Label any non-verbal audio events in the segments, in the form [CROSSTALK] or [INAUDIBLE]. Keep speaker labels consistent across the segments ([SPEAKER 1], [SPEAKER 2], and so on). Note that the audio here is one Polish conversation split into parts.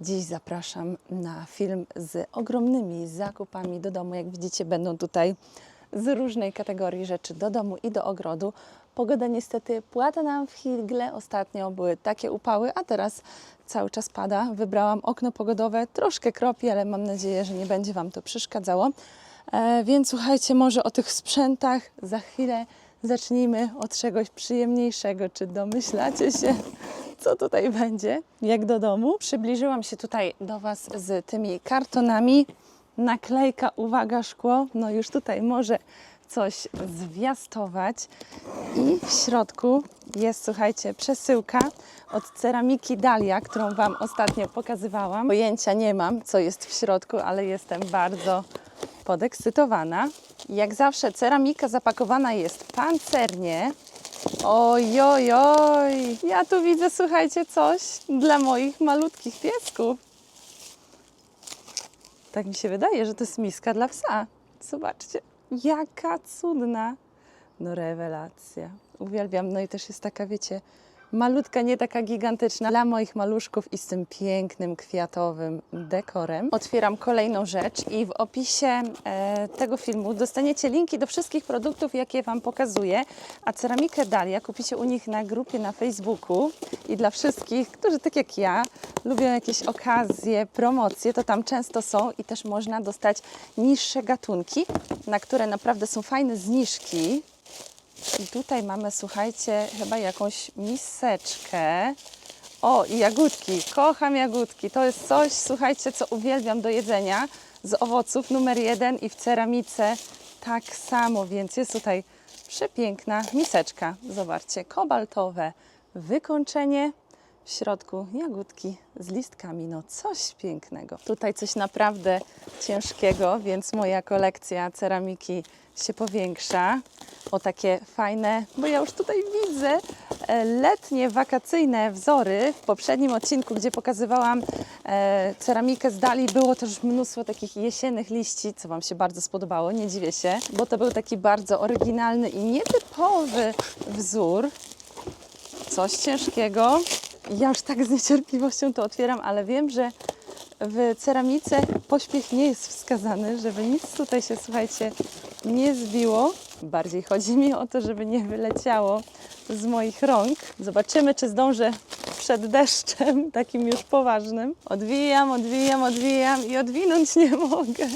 [SPEAKER 1] Dziś zapraszam na film z ogromnymi zakupami do domu. Jak widzicie, będą tutaj z różnej kategorii rzeczy do domu i do ogrodu. Pogoda niestety płata nam w Higle. Ostatnio były takie upały, a teraz cały czas pada. Wybrałam okno pogodowe, troszkę kropi, ale mam nadzieję, że nie będzie Wam to przeszkadzało. E, więc słuchajcie, może o tych sprzętach za chwilę zacznijmy od czegoś przyjemniejszego. Czy domyślacie się, co tutaj będzie, jak do domu? Przybliżyłam się tutaj do Was z tymi kartonami. Naklejka, uwaga, szkło. No już tutaj może coś zwiastować. I w środku jest, słuchajcie, przesyłka od ceramiki Dalia, którą Wam ostatnio pokazywałam. Pojęcia nie mam, co jest w środku, ale jestem bardzo podekscytowana. Jak zawsze ceramika zapakowana jest pancernie. Oj, oj, oj. Ja tu widzę, słuchajcie, coś dla moich malutkich piesków. Tak mi się wydaje, że to jest miska dla psa. Zobaczcie, jaka cudna. No rewelacja. Uwielbiam. No i też jest taka, wiecie, malutka, nie taka gigantyczna dla moich maluszków i z tym pięknym kwiatowym dekorem. Otwieram kolejną rzecz i w opisie e, tego filmu dostaniecie linki do wszystkich produktów, jakie Wam pokazuję. A ceramikę Dalia kupicie u nich na grupie na Facebooku i dla wszystkich, którzy tak jak ja lubią jakieś okazje, promocje, to tam często są i też można dostać niższe gatunki, na które naprawdę są fajne zniżki. I tutaj mamy, słuchajcie, chyba jakąś miseczkę. O, i jagódki. Kocham jagódki. To jest coś, słuchajcie, co uwielbiam do jedzenia z owoców numer jeden i w ceramice tak samo, więc jest tutaj przepiękna miseczka. Zobaczcie, kobaltowe wykończenie. W środku jagódki z listkami, no coś pięknego. Tutaj coś naprawdę ciężkiego, więc moja kolekcja ceramiki się powiększa o takie fajne, bo ja już tutaj widzę e, letnie, wakacyjne wzory. W poprzednim odcinku, gdzie pokazywałam e, ceramikę z Dali, było też mnóstwo takich jesiennych liści, co Wam się bardzo spodobało, nie dziwię się, bo to był taki bardzo oryginalny i nietypowy wzór. Coś ciężkiego. Ja już tak z niecierpliwością to otwieram, ale wiem, że w ceramice pośpiech nie jest wskazany, żeby nic tutaj się, słuchajcie, nie zbiło. Bardziej chodzi mi o to, żeby nie wyleciało z moich rąk. Zobaczymy, czy zdążę przed deszczem, takim już poważnym. Odwijam, odwijam, odwijam i odwinąć nie mogę.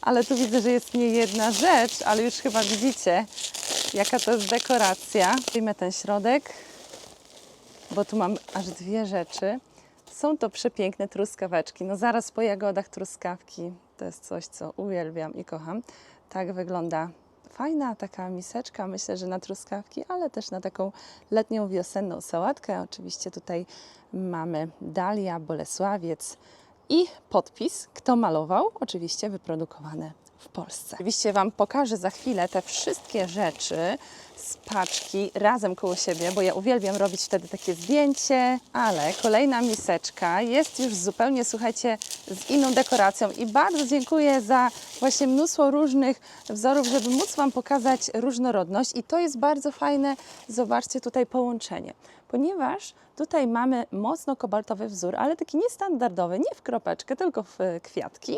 [SPEAKER 1] Ale tu widzę, że jest nie jedna rzecz, ale już chyba widzicie, jaka to jest dekoracja. Wyjmę ten środek, bo tu mam aż dwie rzeczy. Są to przepiękne truskaweczki. No zaraz po jagodach truskawki to jest coś, co uwielbiam i kocham. Tak wygląda fajna taka miseczka, myślę, że na truskawki, ale też na taką letnią, wiosenną sałatkę. Oczywiście tutaj mamy Dalia, Bolesławiec i podpis, kto malował, oczywiście wyprodukowane w Polsce. Oczywiście Wam pokażę za chwilę te wszystkie rzeczy z paczki razem koło siebie, bo ja uwielbiam robić wtedy takie zdjęcie, ale kolejna miseczka jest już zupełnie, słuchajcie, z inną dekoracją i bardzo dziękuję za właśnie mnóstwo różnych wzorów, żeby móc Wam pokazać różnorodność i to jest bardzo fajne, zobaczcie tutaj połączenie, ponieważ tutaj mamy mocno kobaltowy wzór, ale taki niestandardowy, nie w kropeczkę, tylko w e, kwiatki.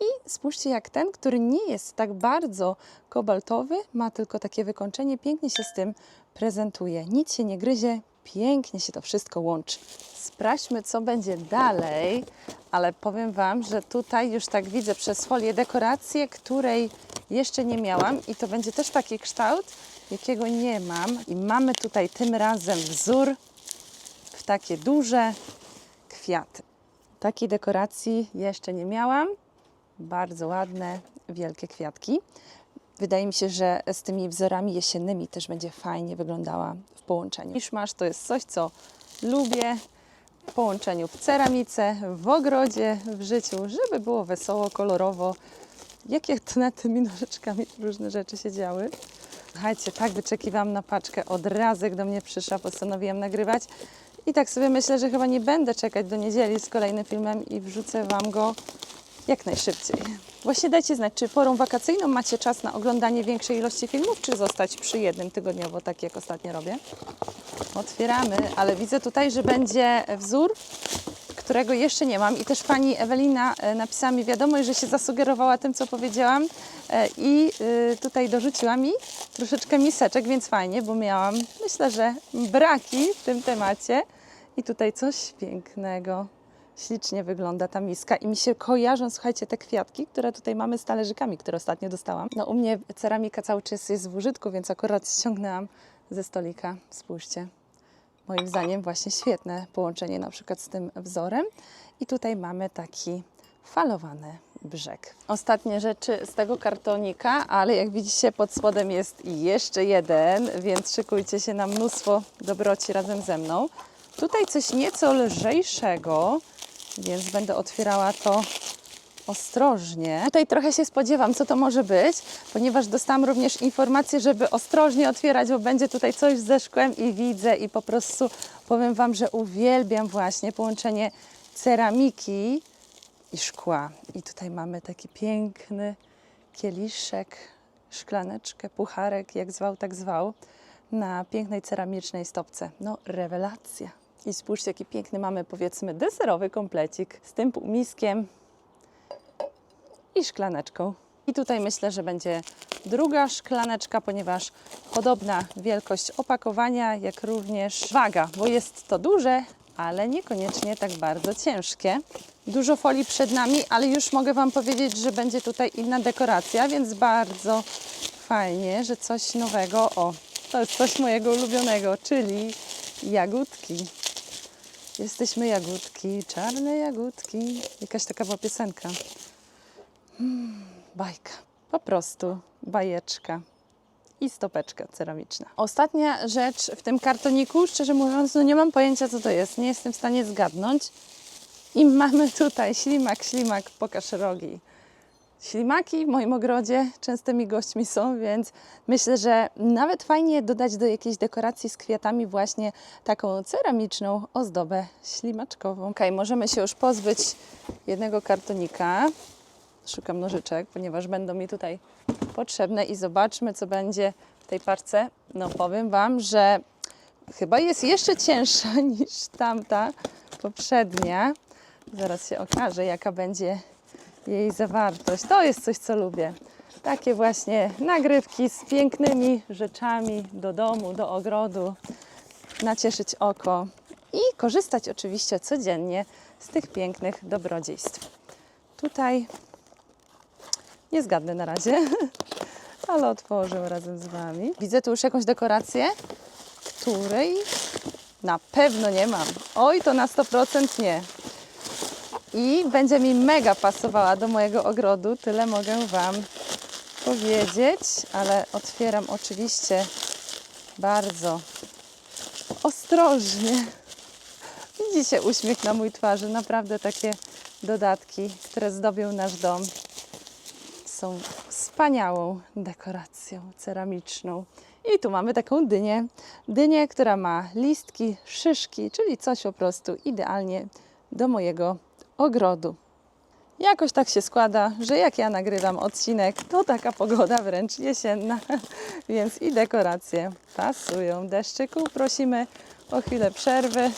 [SPEAKER 1] I spójrzcie, jak ten, który nie jest tak bardzo kobaltowy, ma tylko takie wykończenie, pięknie się z tym prezentuje. Nic się nie gryzie, pięknie się to wszystko łączy. Sprawdźmy, co będzie dalej, ale powiem Wam, że tutaj już tak widzę przez folię dekorację, której jeszcze nie miałam i to będzie też taki kształt, jakiego nie mam. I mamy tutaj tym razem wzór w takie duże kwiaty. Takiej dekoracji jeszcze nie miałam. Bardzo ładne, wielkie kwiatki. Wydaje mi się, że z tymi wzorami jesiennymi też będzie fajnie wyglądała w połączeniu. Miszmasz to jest coś, co lubię w połączeniu w ceramice, w ogrodzie, w życiu, żeby było wesoło, kolorowo. Jakie to na tymi [LAUGHS] nożyczkami różne rzeczy się działy. Słuchajcie, tak wyczekiwałam na paczkę. Od razu jak do mnie przyszła, postanowiłam nagrywać. I tak sobie myślę, że chyba nie będę czekać do niedzieli z kolejnym filmem i wrzucę Wam go jak najszybciej. Właśnie dajcie znać, czy porą wakacyjną macie czas na oglądanie większej ilości filmów, czy zostać przy jednym tygodniowo, tak jak ostatnio robię. Otwieramy, ale widzę tutaj, że będzie wzór, którego jeszcze nie mam. I też pani Ewelina e, napisała mi wiadomość, że się zasugerowała tym, co powiedziałam e, i e, tutaj dorzuciła mi troszeczkę miseczek, więc fajnie, bo miałam, myślę, że braki w tym temacie. I tutaj coś pięknego. Ślicznie wygląda ta miska i mi się kojarzą, słuchajcie, te kwiatki, które tutaj mamy z talerzykami, które ostatnio dostałam. No u mnie ceramika cały czas jest w użytku, więc akurat ściągnęłam ze stolika. Spójrzcie. Moim zdaniem właśnie świetne połączenie na przykład z tym wzorem. I tutaj mamy taki falowany brzeg. Ostatnie rzeczy z tego kartonika, ale jak widzicie pod spodem jest jeszcze jeden, więc szykujcie się na mnóstwo dobroci razem ze mną. Tutaj coś nieco lżejszego, więc będę otwierała to ostrożnie. Tutaj trochę się spodziewam, co to może być, ponieważ dostałam również informację, żeby ostrożnie otwierać, bo będzie tutaj coś ze szkłem i widzę i po prostu powiem Wam, że uwielbiam właśnie połączenie ceramiki i szkła. I tutaj mamy taki piękny kieliszek, szklaneczkę, pucharek, jak zwał, tak zwał, na pięknej ceramicznej stopce. No, rewelacja. I spójrzcie, jaki piękny mamy, powiedzmy, deserowy komplecik z tym półmiskiem i szklaneczką. I tutaj myślę, że będzie druga szklaneczka, ponieważ podobna wielkość opakowania, jak również waga, bo jest to duże, ale niekoniecznie tak bardzo ciężkie. Dużo folii przed nami, ale już mogę Wam powiedzieć, że będzie tutaj inna dekoracja, więc bardzo fajnie, że coś nowego. O, to jest coś mojego ulubionego, czyli jagódki. Jesteśmy jagódki, czarne jagódki. Jakaś taka była piosenka. Bajka. Po prostu bajeczka. I stopeczka ceramiczna. Ostatnia rzecz w tym kartoniku, szczerze mówiąc, no nie mam pojęcia co to jest. Nie jestem w stanie zgadnąć. I mamy tutaj ślimak, ślimak, pokaż rogi. Ślimaki w moim ogrodzie częstymi gośćmi są, więc myślę, że nawet fajnie dodać do jakiejś dekoracji z kwiatami właśnie taką ceramiczną ozdobę ślimaczkową. Ok, możemy się już pozbyć jednego kartonika. Szukam nożyczek, ponieważ będą mi tutaj potrzebne i zobaczmy, co będzie w tej parce. No powiem Wam, że chyba jest jeszcze cięższa [LAUGHS] niż tamta poprzednia. Zaraz się okaże, jaka będzie jej zawartość. To jest coś, co lubię. Takie właśnie nagrywki z pięknymi rzeczami do domu, do ogrodu, nacieszyć oko i korzystać oczywiście codziennie z tych pięknych dobrodziejstw. Tutaj nie zgadnę na razie, [LAUGHS] ale otworzę razem z Wami. Widzę tu już jakąś dekorację, której na pewno nie mam. Oj, to na 100% nie. I będzie mi mega pasowała do mojego ogrodu, tyle mogę Wam powiedzieć, ale otwieram oczywiście bardzo ostrożnie. Widzicie uśmiech na mój twarzy, naprawdę takie dodatki, które zdobią nasz dom są wspaniałą dekoracją ceramiczną. I tu mamy taką dynię. Dynię, która ma listki, szyszki, czyli coś po prostu idealnie do mojego ogrodu. Jakoś tak się składa, że jak ja nagrywam odcinek, to taka pogoda wręcz jesienna, [LAUGHS] więc i dekoracje pasują. Deszczyku prosimy o chwilę przerwy.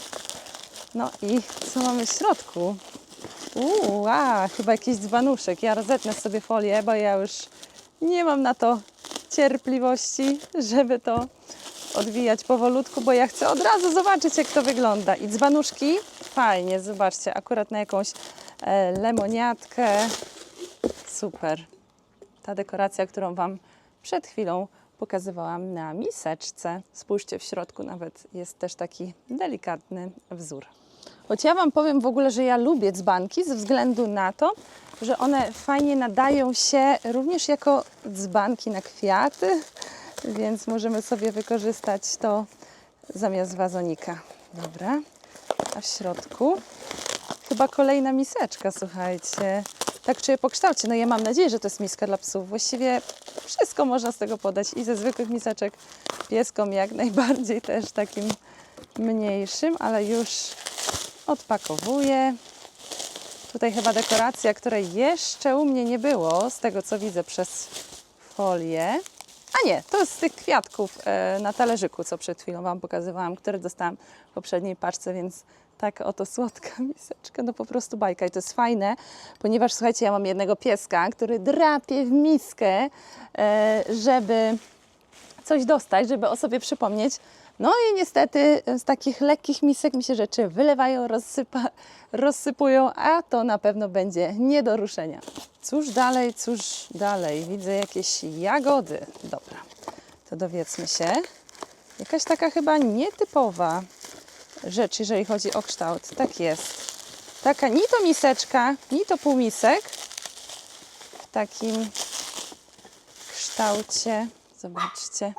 [SPEAKER 1] No i co mamy w środku? Uuu, chyba jakiś dzbanuszek. Ja rozetnę sobie folię, bo ja już nie mam na to cierpliwości, żeby to odwijać powolutku, bo ja chcę od razu zobaczyć, jak to wygląda. I dzbanuszki, fajnie, zobaczcie, akurat na jakąś e, lemoniatkę. Super. Ta dekoracja, którą Wam przed chwilą pokazywałam na miseczce. Spójrzcie, w środku nawet jest też taki delikatny wzór. Choć ja Wam powiem w ogóle, że ja lubię dzbanki ze względu na to, że one fajnie nadają się również jako dzbanki na kwiaty, więc możemy sobie wykorzystać to zamiast wazonika. Dobra, a w środku chyba kolejna miseczka, słuchajcie. Tak czuję po kształcie. No ja mam nadzieję, że to jest miska dla psów. Właściwie wszystko można z tego podać i ze zwykłych miseczek pieskom jak najbardziej [LAUGHS] też takim mniejszym, ale już odpakowuję. Tutaj chyba dekoracja, której jeszcze u mnie nie było, z tego co widzę przez folię. A nie, to jest z tych kwiatków e, na talerzyku, co przed chwilą Wam pokazywałam, które dostałam w poprzedniej paczce, więc Taka oto słodka [LAUGHS] miseczka, no po prostu bajka. I to jest fajne, ponieważ słuchajcie, ja mam jednego pieska, który drapie w miskę, e, żeby coś dostać, żeby o sobie przypomnieć. No i niestety z takich lekkich misek mi się rzeczy wylewają, rozsypa, rozsypują, a to na pewno będzie nie do ruszenia. Cóż dalej, cóż dalej? Widzę jakieś jagody. Dobra, to dowiedzmy się. Jakaś taka chyba nietypowa rzecz, jeżeli chodzi o kształt. Tak jest. Taka ni to miseczka, ni to półmisek. W takim kształcie. Zobaczcie.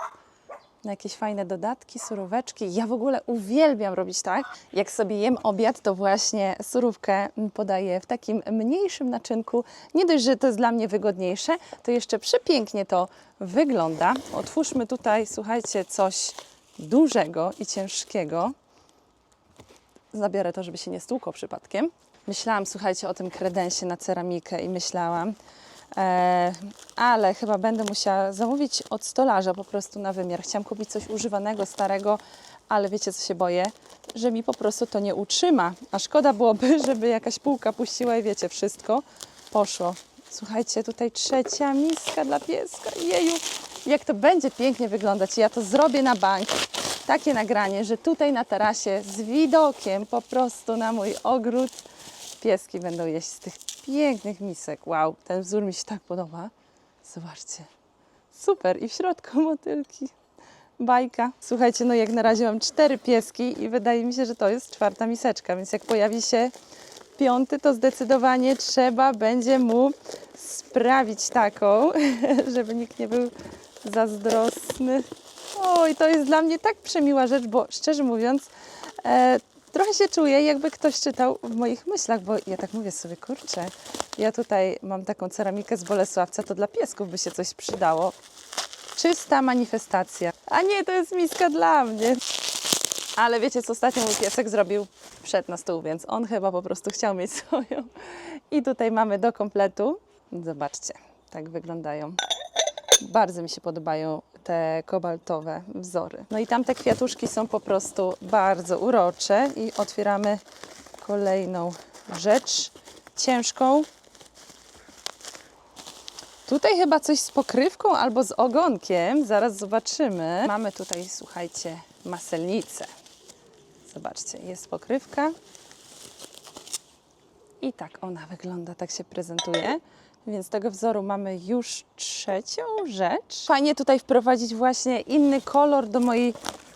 [SPEAKER 1] Jakieś fajne dodatki, suróweczki. Ja w ogóle uwielbiam robić tak. Jak sobie jem obiad, to właśnie surówkę podaję w takim mniejszym naczynku. Nie dość, że to jest dla mnie wygodniejsze, to jeszcze przepięknie to wygląda. Otwórzmy tutaj, słuchajcie, coś dużego i ciężkiego. Zabiorę to, żeby się nie stłukło przypadkiem. Myślałam, słuchajcie, o tym kredensie na ceramikę i myślałam, ale chyba będę musiała zamówić od stolarza po prostu na wymiar. Chciałam kupić coś używanego, starego, ale wiecie, co się boję? Że mi po prostu to nie utrzyma. A szkoda byłoby, [LAUGHS] żeby jakaś półka puściła i wiecie, wszystko poszło. Słuchajcie, tutaj trzecia miska dla pieska. Jeju, jak to będzie pięknie wyglądać. Ja to zrobię na bank. Takie nagranie, że tutaj na tarasie z widokiem po prostu na mój ogród pieski będą jeść z tych pięknych misek. Wow, ten wzór mi się tak podoba. Zobaczcie. Super. I w środku [LAUGHS] motylki. Bajka. Słuchajcie, no jak na razie mam cztery pieski i wydaje mi się, że to jest czwarta miseczka, więc jak pojawi się piąty, to zdecydowanie trzeba będzie mu sprawić taką, [LAUGHS] żeby nikt nie był zazdrosny. Oj, to jest dla mnie tak przemiła rzecz, bo szczerze mówiąc, e, trochę się czuję, jakby ktoś czytał w moich myślach, bo ja tak mówię sobie, kurczę, ja tutaj mam taką ceramikę z Bolesławca, to dla piesków by się coś przydało. Czysta manifestacja. A nie, to jest miska dla mnie. Ale wiecie, co ostatnio mój piesek zrobił? Wszedł na stół, więc on chyba po prostu chciał mieć [LAUGHS] swoją. I tutaj mamy do kompletu. Zobaczcie, tak wyglądają. Bardzo mi się podobają te kobaltowe wzory. No i tam te kwiatuszki są po prostu bardzo urocze. I otwieramy kolejną rzecz ciężką. Tutaj chyba coś z pokrywką albo z ogonkiem. Zaraz zobaczymy. Mamy tutaj, słuchajcie, maselnicę. Zobaczcie, jest pokrywka. I tak ona wygląda, tak się prezentuje. Więc tego wzoru mamy już trzecią rzecz. Fajnie tutaj wprowadzić właśnie inny kolor do mojej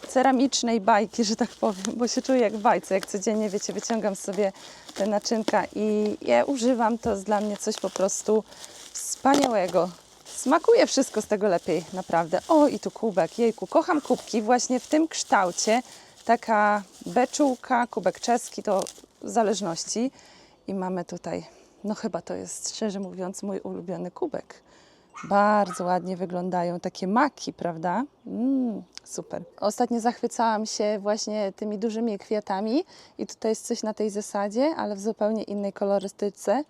[SPEAKER 1] ceramicznej bajki, że tak powiem, bo się czuję jak w bajce, jak codziennie, wiecie, wyciągam sobie te naczynka i je używam, to jest dla mnie coś po prostu wspaniałego. Smakuje wszystko z tego lepiej, naprawdę. O, i tu kubek, jejku, kocham kubki właśnie w tym kształcie. Taka beczułka, kubek czeski, to w zależności. I mamy tutaj, no chyba to jest, szczerze mówiąc, mój ulubiony kubek. Bardzo ładnie wyglądają takie maki, prawda? Mm, super. Ostatnio zachwycałam się właśnie tymi dużymi kwiatami i tutaj jest coś na tej zasadzie, ale w zupełnie innej kolorystyce.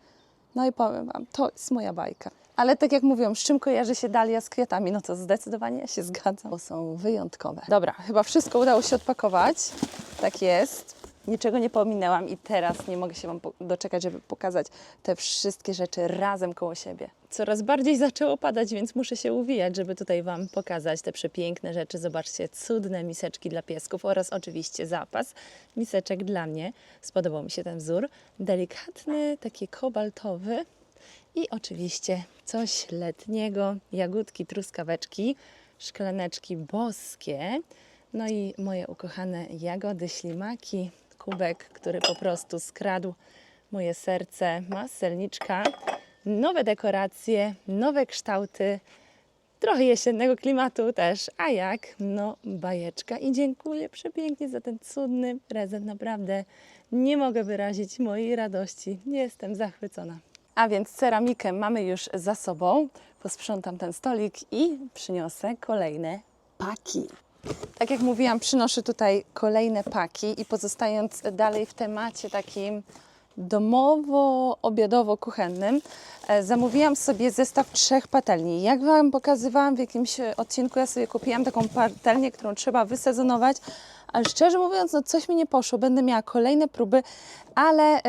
[SPEAKER 1] No i powiem Wam, to jest moja bajka. Ale tak jak mówią, z czym kojarzy się dalia z kwiatami, no to zdecydowanie ja się zgadzam, bo są wyjątkowe. Dobra, chyba wszystko udało się odpakować. Tak jest. Niczego nie pominęłam i teraz nie mogę się Wam doczekać, żeby pokazać te wszystkie rzeczy razem koło siebie. Coraz bardziej zaczęło padać, więc muszę się uwijać, żeby tutaj Wam pokazać te przepiękne rzeczy. Zobaczcie, cudne miseczki dla piesków oraz oczywiście zapas miseczek dla mnie. Spodobał mi się ten wzór. Delikatny, taki kobaltowy i oczywiście coś letniego, jagódki, truskaweczki, szklaneczki boskie, no i moje ukochane jagody, ślimaki, kubek, który po prostu skradł moje serce, maselniczka, nowe dekoracje, nowe kształty, trochę jesiennego klimatu też, a jak? No bajeczka i dziękuję przepięknie za ten cudny prezent, naprawdę nie mogę wyrazić mojej radości, jestem zachwycona. A więc ceramikę mamy już za sobą. Posprzątam ten stolik i przyniosę kolejne paki. Tak jak mówiłam, przynoszę tutaj kolejne paki i pozostając dalej w temacie takim domowo-obiadowo-kuchennym, e, zamówiłam sobie zestaw trzech patelni. Jak Wam pokazywałam w jakimś odcinku, ja sobie kupiłam taką patelnię, którą trzeba wysezonować, ale szczerze mówiąc, no coś mi nie poszło. Będę miała kolejne próby, ale e,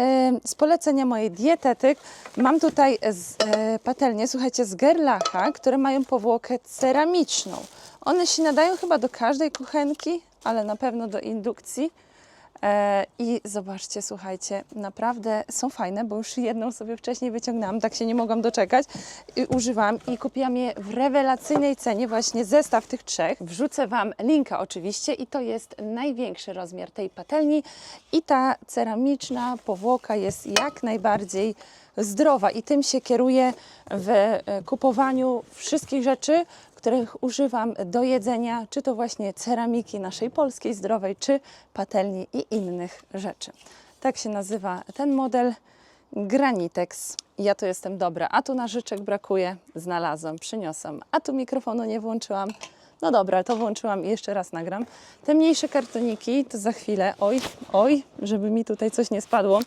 [SPEAKER 1] z polecenia mojej dietetyk mam tutaj z, e, patelnie, słuchajcie, z Gerlacha, które mają powłokę ceramiczną. One się nadają chyba do każdej kuchenki, ale na pewno do indukcji. E, I zobaczcie, słuchajcie, naprawdę są fajne, bo już jedną sobie wcześniej wyciągnęłam, tak się nie mogłam doczekać i używam i kupiłam je w rewelacyjnej cenie, właśnie zestaw tych trzech. Wrzucę Wam linka oczywiście i to jest największy rozmiar tej patelni i ta ceramiczna powłoka jest jak najbardziej zdrowa i tym się kieruję w e, kupowaniu wszystkich rzeczy, których używam do jedzenia, czy to właśnie ceramiki naszej polskiej zdrowej, czy patelni i innych rzeczy. Tak się nazywa ten model Granitex. Ja to jestem dobra, a tu nażyczek brakuje, znalazłam, przyniosłam, a tu mikrofonu nie włączyłam. No dobra, to włączyłam i jeszcze raz nagram. Te mniejsze kartoniki to za chwilę. Oj, oj, żeby mi tutaj coś nie spadło.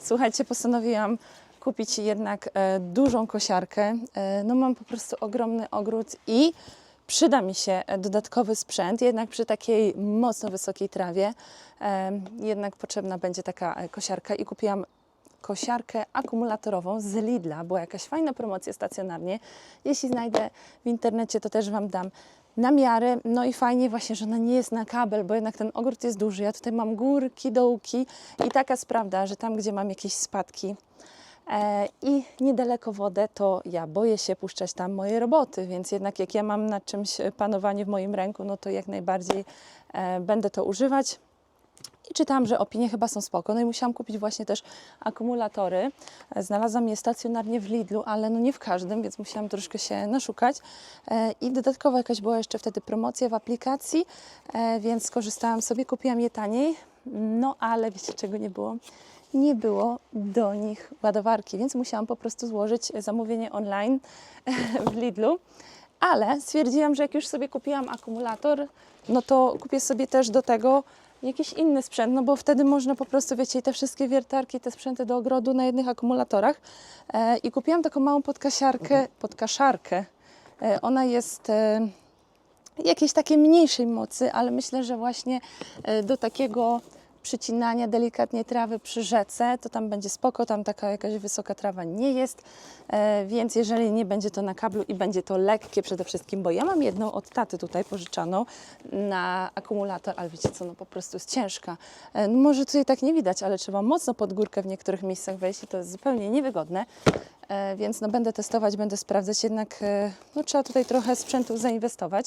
[SPEAKER 1] Słuchajcie, postanowiłam kupić jednak e, dużą kosiarkę. E, no mam po prostu ogromny ogród i przyda mi się e, dodatkowy sprzęt, jednak przy takiej mocno wysokiej trawie jednak potrzebna będzie taka kosiarka i kupiłam kosiarkę akumulatorową z Lidla. Była jakaś fajna promocja stacjonarnie. Jeśli znajdę w internecie, to też Wam dam na miarę. No i fajnie właśnie, że ona nie jest na kabel, bo jednak ten ogród jest duży. Ja tutaj mam górki, dołki i taka jest prawda, że tam, gdzie mam jakieś spadki, I niedaleko wodę, to ja boję się puszczać tam moje roboty, więc jednak jak ja mam nad czymś e, panowanie w moim ręku, no to jak najbardziej e, będę to używać. I czytałam, że opinie chyba są spoko. No i musiałam kupić właśnie też akumulatory. E, Znalazłam je stacjonarnie w Lidlu, ale no nie w każdym, więc musiałam troszkę się naszukać. E, I dodatkowo jakaś była jeszcze wtedy promocja w aplikacji, e, więc skorzystałam sobie, kupiłam je taniej. No ale wiecie czego nie było? Nie było do nich ładowarki, więc musiałam po prostu złożyć zamówienie online [LAUGHS] w Lidlu. Ale stwierdziłam, że jak już sobie kupiłam akumulator, no to kupię sobie też do tego jakiś inny sprzęt, no bo wtedy można po prostu, wiecie, te wszystkie wiertarki, te sprzęty do ogrodu na jednych akumulatorach. E, I kupiłam taką małą podkasiarkę, podkaszarkę. E, ona jest e, jakiejś takiej mniejszej mocy, ale myślę, że właśnie do takiego przycinania delikatnie trawy przy rzece, to tam będzie spoko, tam taka jakaś wysoka trawa nie jest, e, więc jeżeli nie będzie to na kablu i będzie to lekkie przede wszystkim, bo ja mam jedną od taty tutaj pożyczaną na akumulator, ale wiecie co, no po prostu jest ciężka. E, no może tutaj tak nie widać, ale trzeba mocno pod górkę w niektórych miejscach wejść i to jest zupełnie niewygodne. E, więc no będę testować, będę sprawdzać, jednak e, no, trzeba tutaj trochę sprzętu zainwestować.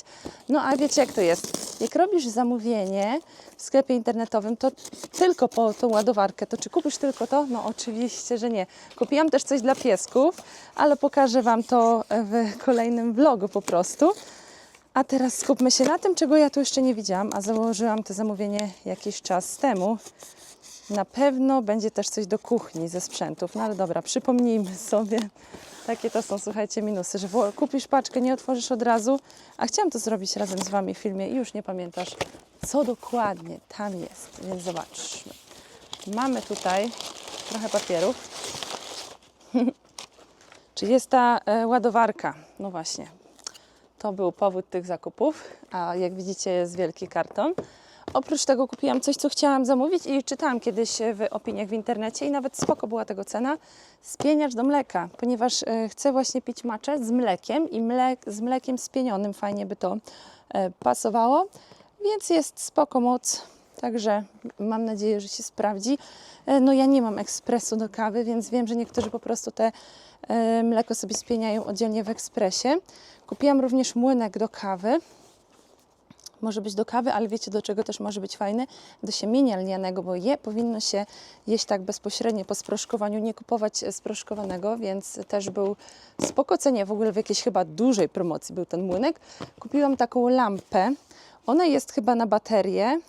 [SPEAKER 1] No a wiecie jak to jest? Jak robisz zamówienie w sklepie internetowym, to tylko po tą ładowarkę, to czy kupisz tylko to? No oczywiście, że nie. Kupiłam też coś dla piesków, ale pokażę Wam to w kolejnym vlogu po prostu. A teraz skupmy się na tym, czego ja tu jeszcze nie widziałam, a założyłam to zamówienie jakiś czas temu. Na pewno będzie też coś do kuchni ze sprzętów. No ale dobra, przypomnijmy sobie. Takie to są, słuchajcie, minusy, że kupisz paczkę, nie otworzysz od razu. A chciałam to zrobić razem z Wami w filmie i już nie pamiętasz, co dokładnie tam jest. Więc zobaczmy. Mamy tutaj trochę papierów. [LAUGHS] Czy jest ta e, ładowarka? No właśnie. To był powód tych zakupów, a jak widzicie jest wielki karton. Oprócz tego kupiłam coś, co chciałam zamówić i czytałam kiedyś w opiniach w internecie i nawet spoko była tego cena. Spieniacz do mleka, ponieważ e, chcę właśnie pić maczę z mlekiem i mlek, z mlekiem spienionym fajnie by to e, pasowało, więc jest spoko moc. Także mam nadzieję, że się sprawdzi. E, No ja nie mam ekspresu do kawy, więc wiem, że niektórzy po prostu te e, mleko sobie spieniają oddzielnie w ekspresie. Kupiłam również młynek do kawy może być do kawy, ale wiecie do czego też może być fajny? Do siemienia lnianego, bo je powinno się jeść tak bezpośrednio po sproszkowaniu, nie kupować e, sproszkowanego, więc też był spoko cenie, w ogóle w jakiejś chyba dużej promocji był ten młynek. Kupiłam taką lampę, ona jest chyba na baterię,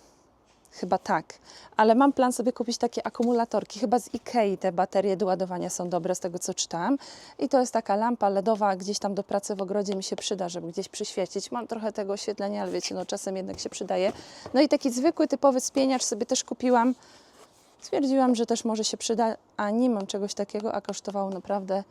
[SPEAKER 1] Chyba tak, ale mam plan sobie kupić takie akumulatorki. Chyba z Ikei te baterie do ładowania są dobre, z tego co czytałam. I to jest taka lampa LEDowa, gdzieś tam do pracy w ogrodzie mi się przyda, żeby gdzieś przyświecić. Mam trochę tego oświetlenia, ale wiecie, no czasem jednak się przydaje. No i taki zwykły, typowy spieniacz sobie też kupiłam. stwierdziłam, że też może się przyda, a nie mam czegoś takiego, a kosztowało naprawdę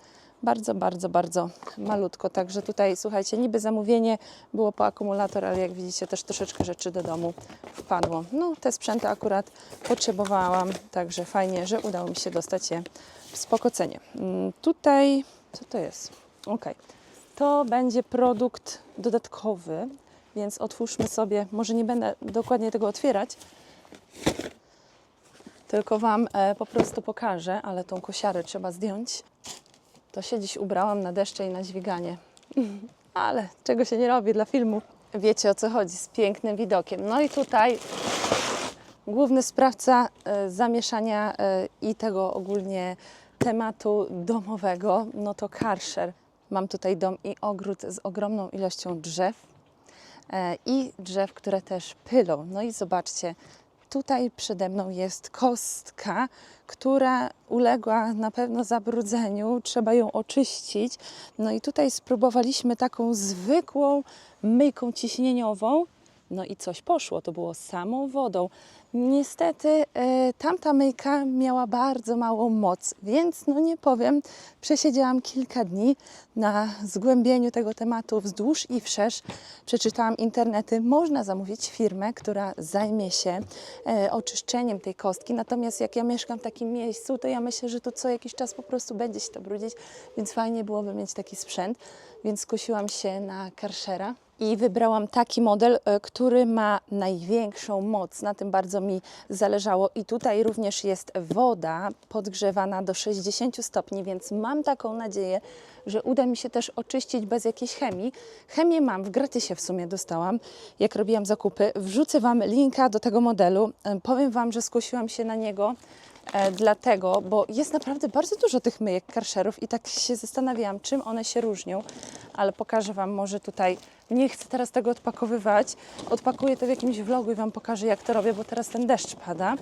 [SPEAKER 1] bardzo, bardzo, bardzo malutko. Także tutaj, słuchajcie, niby zamówienie było po akumulator, ale jak widzicie też troszeczkę rzeczy do domu wpadło. No, te sprzęty akurat potrzebowałam, także fajnie, że udało mi się dostać je w spoko cenie. Mm, Tutaj, co to jest? Ok, to będzie produkt dodatkowy, więc otwórzmy sobie, może nie będę dokładnie tego otwierać, tylko Wam e, po prostu pokażę, ale tą kosiarę trzeba zdjąć. To się dziś ubrałam na deszcze i na dźwiganie. [LAUGHS] Ale czego się nie robi dla filmu. Wiecie o co chodzi, z pięknym widokiem. No i tutaj główny sprawca e, zamieszania e, i tego ogólnie tematu domowego, no to karcher. Mam tutaj dom i ogród z ogromną ilością drzew e, i drzew, które też pylą. No i zobaczcie, tutaj przede mną jest kostka, która uległa na pewno zabrudzeniu, trzeba ją oczyścić. No i tutaj spróbowaliśmy taką zwykłą myjką ciśnieniową. No i coś poszło, to było samą wodą. Niestety e, tamta myjka miała bardzo małą moc, więc no nie powiem, przesiedziałam kilka dni na zgłębieniu tego tematu wzdłuż i wszerz. Przeczytałam internety, można zamówić firmę, która zajmie się e, oczyszczeniem tej kostki. Natomiast jak ja mieszkam w takim miejscu, to ja myślę, że to co jakiś czas po prostu będzie się to brudzić, więc fajnie byłoby mieć taki sprzęt. Więc skusiłam się na Karshera i wybrałam taki model, e, który ma największą moc. Na tym bardzo mi zależało. I tutaj również jest woda podgrzewana do 60 stopni, więc mam taką nadzieję, że uda mi się też oczyścić bez jakiejś chemii. Chemię mam, w gratisie w sumie dostałam, jak robiłam zakupy. Wrzucę Wam linka do tego modelu. E, Powiem Wam, że skusiłam się na niego dlatego, bo jest naprawdę bardzo dużo tych myjek karszerów i tak się zastanawiałam, czym one się różnią, ale pokażę Wam może tutaj, nie chcę teraz tego odpakowywać, odpakuję to w jakimś vlogu i Wam pokażę jak to robię, bo teraz ten deszcz pada.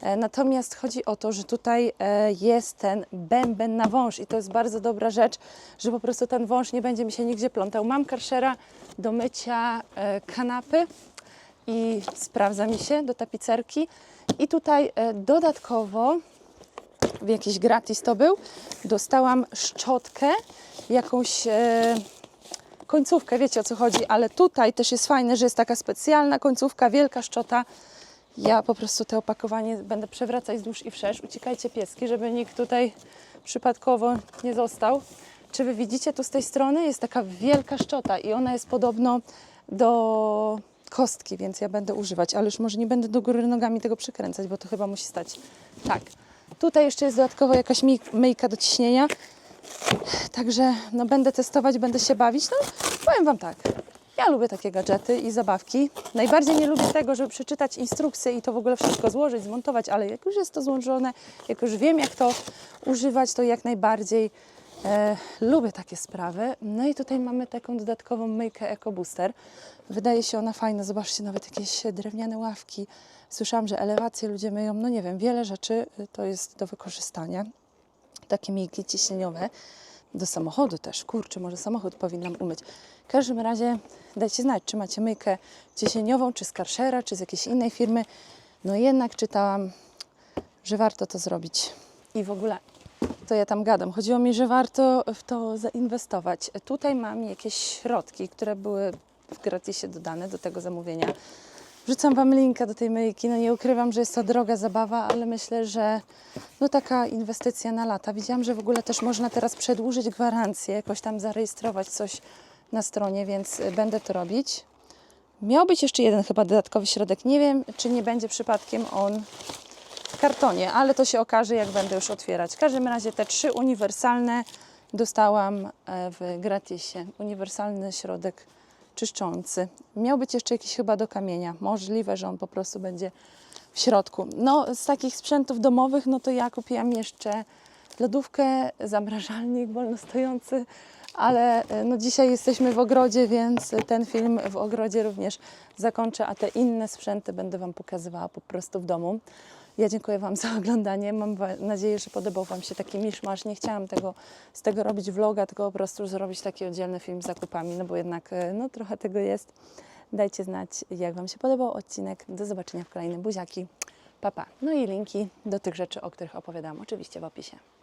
[SPEAKER 1] E, Natomiast chodzi o to, że tutaj e, jest ten bęben na wąż i to jest bardzo dobra rzecz, że po prostu ten wąż nie będzie mi się nigdzie plątał. Mam karszera do mycia e, kanapy, i sprawdza mi się do tapicerki. I tutaj e, dodatkowo, jakiś gratis to był, dostałam szczotkę, jakąś e, końcówkę, wiecie o co chodzi, ale tutaj też jest fajne, że jest taka specjalna końcówka, wielka szczota. Ja po prostu to opakowanie będę przewracać wzdłuż i wszerz. Uciekajcie pieski, żeby nikt tutaj przypadkowo nie został. Czy wy widzicie tu z tej strony? Jest taka wielka szczota i ona jest podobno do kostki, więc ja będę używać, ale już może nie będę do góry nogami tego przykręcać, bo to chyba musi stać. Tak. Tutaj jeszcze jest dodatkowo jakaś myjka do ciśnienia. Także no, będę testować, będę się bawić. No, powiem Wam tak. Ja lubię takie gadżety i zabawki. Najbardziej nie lubię tego, żeby przeczytać instrukcję i to w ogóle wszystko złożyć, zmontować, ale jak już jest to złożone, jak już wiem, jak to używać, to jak najbardziej e, lubię takie sprawy. No i tutaj mamy taką dodatkową myjkę Eco Booster. Wydaje się ona fajna. Zobaczcie, nawet jakieś drewniane ławki. Słyszałam, że elewacje ludzie myją. No nie wiem, wiele rzeczy y, to jest do wykorzystania takie myjki ciśnieniowe do samochodu też. Kurczę, może samochód powinnam umyć. W każdym razie dajcie znać, czy macie myjkę ciśnieniową, czy z Karshera, czy z jakiejś innej firmy. No jednak czytałam, że warto to zrobić. I w ogóle to ja tam gadam. Chodziło mi, że warto w to zainwestować. Tutaj mam jakieś środki, które były w gratisie dodane do tego zamówienia. Wrzucam Wam linka do tej myjki. No nie ukrywam, że jest to droga zabawa, ale myślę, że no taka inwestycja na lata. Widziałam, że w ogóle też można teraz przedłużyć gwarancję, jakoś tam zarejestrować coś na stronie, więc będę to robić. Miał być jeszcze jeden chyba dodatkowy środek. Nie wiem, czy nie będzie przypadkiem on kartonie, ale to się okaże, jak będę już otwierać. W każdym razie te trzy uniwersalne dostałam e, w gratisie. Uniwersalny środek czyszczący. Miał być jeszcze jakiś chyba do kamienia. Możliwe, że on po prostu będzie w środku. No, z takich sprzętów domowych, no to ja kupiłam jeszcze lodówkę, zamrażalnik wolnostojący, ale e, no dzisiaj jesteśmy w ogrodzie, więc ten film w ogrodzie również zakończę, a te inne sprzęty będę Wam pokazywała po prostu w domu. Ja dziękuję Wam za oglądanie. Mam nadzieję, że podobał Wam się taki miszmasz. Nie chciałam tego, z tego robić vloga, tylko po prostu zrobić taki oddzielny film z zakupami, no bo jednak e, no, trochę tego jest. Dajcie znać, jak Wam się podobał odcinek. Do zobaczenia w kolejnym buziaki. Pa, pa. No i linki do tych rzeczy, o których opowiadam, oczywiście w opisie.